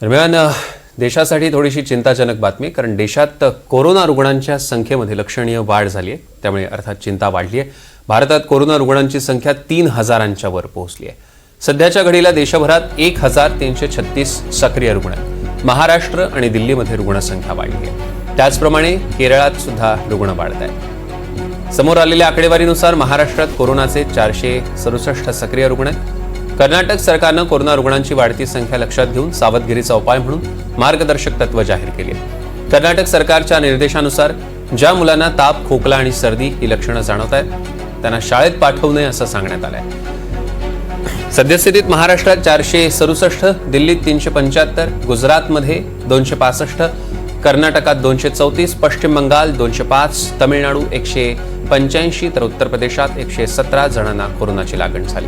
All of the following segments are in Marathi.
दरम्यान देशासाठी थोडीशी चिंताजनक बातमी कारण देशात कोरोना रुग्णांच्या संख्येमध्ये लक्षणीय वाढ झाली आहे त्यामुळे अर्थात चिंता वाढली आहे भारतात कोरोना रुग्णांची संख्या तीन हजारांच्या वर पोहोचली आहे सध्याच्या घडीला देशभरात एक हजार तीनशे छत्तीस सक्रिय रुग्ण आहेत. महाराष्ट्र आणि दिल्लीमध्ये रुग्णसंख्या वाढली आहे त्याचप्रमाणे केरळात सुद्धा रुग्ण वाढत आहेत. समोर आलेल्या आकडेवारीनुसार महाराष्ट्रात कोरोनाचे चारशे सदुसष्ट सक्रिय रुग्ण आहेत. कर्नाटक सरकारनं कोरोना रुग्णांची वाढती संख्या लक्षात घेऊन सावधगिरीचा उपाय म्हणून मार्गदर्शक तत्व जाहीर केली. कर्नाटक सरकारच्या निर्देशानुसार ज्या मुलांना ताप खोकला आणि सर्दी ही लक्षणं जाणवत आहेत त्यांना शाळेत पाठवू नये असं सांगण्यात आलं आहे सद्यस्थितीत महाराष्ट्रात चारशे सदुसष्ट दिल्लीत तीनशे पंच्याहत्तर गुजरातमध्ये दोनशे पासष्ट कर्नाटकात दोनशे चौतीस पश्चिम बंगाल दोनशे पाच तमिळनाडू एकशे पंच्याऐंशी तर उत्तर प्रदेशात एकशे सतरा जणांना कोरोनाची लागण झाली.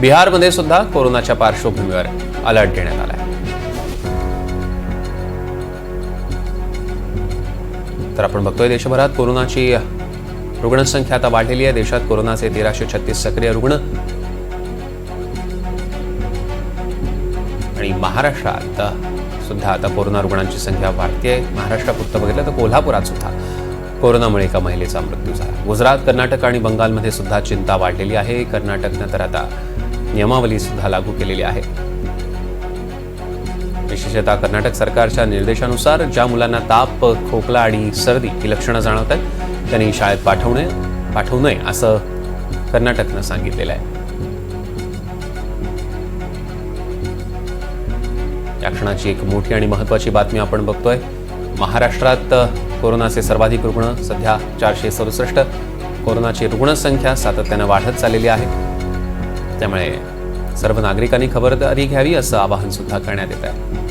बिहारमध्ये सुद्धा कोरोनाच्या पार्श्वभूमीवर अलर्ट देण्यात आला आहे तर आपण बघतोय देशभरात कोरोनाची रुग्णसंख्या आता वाढलेली आहे. देशात कोरोनाचे तेराशे छत्तीस सक्रिय रुग्ण आणि महाराष्ट्रात सुद्धा आता कोरोना रुग्णांची संख्या वाढते आहे महाराष्ट्रापुरतं बघितलं तर कोल्हापुरात सुद्धा कोरोनामुळे एका महिलेचा मृत्यू झाला. गुजरात कर्नाटक आणि बंगालमध्ये सुद्धा चिंता वाढलेली आहे. कर्नाटकनं तर आता नियमावली सुद्धा लागू केलेली आहे. विशेषतः कर्नाटक सरकारच्या निर्देशानुसार ज्या मुलांना ताप खोकला आणि सर्दी ही लक्षणं जाणवत आहेत त्यांनी शाळेत पाठवणे पाठवू नये असं कर्नाटकनं सांगितलेलं आहे. या क्षणाची एक मोठी आणि महत्त्वाची बातमी आपण बघतोय. महाराष्ट्रात कोरोनाचे सर्वाधिक रुग्ण सध्या चारशे सदुसष्ट. कोरोनाची रुग्णसंख्या सातत्यानं वाढत चाललेली आहे. त्यामुळे सर्व नागरिकांनी खबरदारी घ्यावी असं आवाहन सुद्धा करण्यात येत आहे